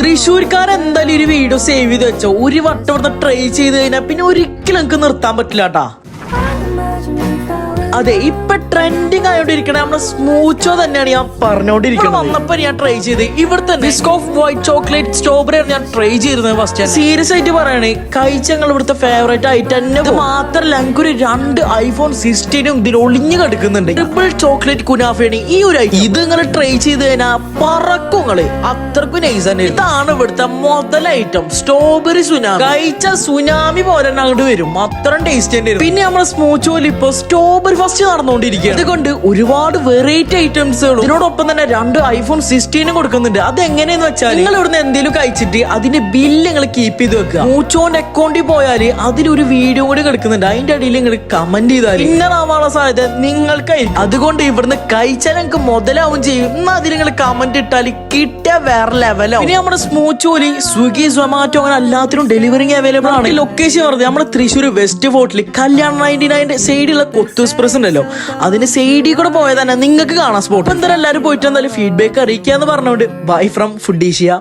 തൃശ്ശൂർക്കാർ എന്തായാലും ഒരു video save ചെയ്ത് വെച്ചോ. ഒരു വട്ടം ഇവിടെ ട്രൈ ചെയ്ത് കഴിഞ്ഞാൽ പിന്നെ ഒരിക്കലും നിർത്താൻ പറ്റില്ല കേട്ടാ അതെ ഇപ്പൊ ട്രെൻഡിങ് ആയോണ്ടിരിക്കണ നമ്മുടെ സ്മൂച്ചോ തന്നെയാണ് ഞാൻ പറഞ്ഞോണ്ടിരിക്കുന്നത് വന്നപ്പോ ഞാൻ ട്രൈ ചെയ്ത്. ഇവിടുത്തെ ബിസ്ക് ഓഫ് വൈറ്റ് ചോക്ലേറ്റ് സ്ട്രോബെറി ആണ് ഞാൻ ട്രൈ ചെയ്തിരുന്നത് ഫസ്റ്റ് സീരിയസ് ആയിട്ട് പറയണേ കഴിച്ചങ്ങൾ ഇവിടുത്തെ ഫേവറേറ്റ് ആയിട്ട് തന്നെ മാത്രമല്ല എനിക്കൊരു ഒരു രണ്ട് ഐഫോൺ സിക്സ്റ്റീനും ഇതിൽ ഒളിഞ്ഞു കിടക്കുന്നുണ്ട്. ട്രിപ്പിൾ ചോക്ലേറ്റ് കുനാഫയാണ് ഈ ഒരു. ഇത് നിങ്ങൾ ട്രൈ ചെയ്ത് കഴിഞ്ഞാൽ പറക്കുങ്ങൾ അത്രക്കും നൈസ് തന്നെ. ഇതാണ് ഇവിടുത്തെ മുതൽ ഐറ്റം സ്ട്രോബെറി സുനാമി കഴിച്ച സുനാമി പോലെ തന്നെ അങ്ങോട്ട് വരും. അത്രയും ടേസ്റ്റ് തന്നെ. പിന്നെ നമ്മുടെ സ്മൂച്ചോയിൽ ഇപ്പൊ സ്ട്രോബെറി ഫസ്റ്റ് നടന്നുകൊണ്ടിരിക്കുകയാണ് അതുകൊണ്ട് ഒരുപാട് വെറൈറ്റി ഐറ്റംസുകളും ഇതിനോടൊപ്പം തന്നെ രണ്ട് ഐഫോൺ സിക്സ്റ്റീനും കൊടുക്കുന്നുണ്ട്. അത് എങ്ങനെയെന്ന് വെച്ചാൽ നിങ്ങൾ ഇവിടുന്ന് എന്തെങ്കിലും കഴിച്ചിട്ട് അതിന്റെ ബില്ല് നിങ്ങൾ കീപ്പ് ചെയ്ത് വെക്കുക. മൂച്ചോന്റെ അക്കൗണ്ടിൽ പോയാൽ അതിലൊരു വീഡിയോ കൂടി കിടക്കുന്നുണ്ട്. അതിന്റെ അടിയിൽ നിങ്ങൾ കമന്റ് ചെയ്താൽ ഇങ്ങനെ ആവാനുള്ള സാധ്യത നിങ്ങൾക്കായിരിക്കും. അതുകൊണ്ട് ഇവിടുന്ന് കഴിച്ചാൽ നിങ്ങൾക്ക് മുതലാവും ചെയ്യും. എന്നാൽ അതിൽ നിങ്ങൾ കമന്റ് ഇട്ടാൽ കിട്ടിയ വേറെ ലെവലാവും ഇനി നമ്മുടെ സ്മൂച്ചോലി സ്വിഗ്ഗി സൊമാറ്റോ അങ്ങനെ എല്ലാത്തിനും ഡെലിവറിങ് അവൈലബിൾ ആണ്. ലൊക്കേഷൻ പറഞ്ഞത് നമ്മുടെ തൃശ്ശൂർ വെസ്റ്റ് ഫോർട്ടിൽ കല്യാൺ നയന്റി നയന്റെ സൈഡിലുള്ള കൊത്തു എക്സ്പ്രസ് ഉണ്ടല്ലോ. അതിന് സൈഡിൽ കൂടെ പോയത് തന്നെ നിങ്ങൾക്ക് കാണാൻ സ്പോട്ട് എന്തായാലും എല്ലാവരും പോയിട്ട് എന്തായാലും ഫീഡ്ബാക്ക് അറിയിക്കുക എന്ന് പറഞ്ഞുകൊണ്ട് ബൈ ഫ്രം ഫുഡീഷ്യ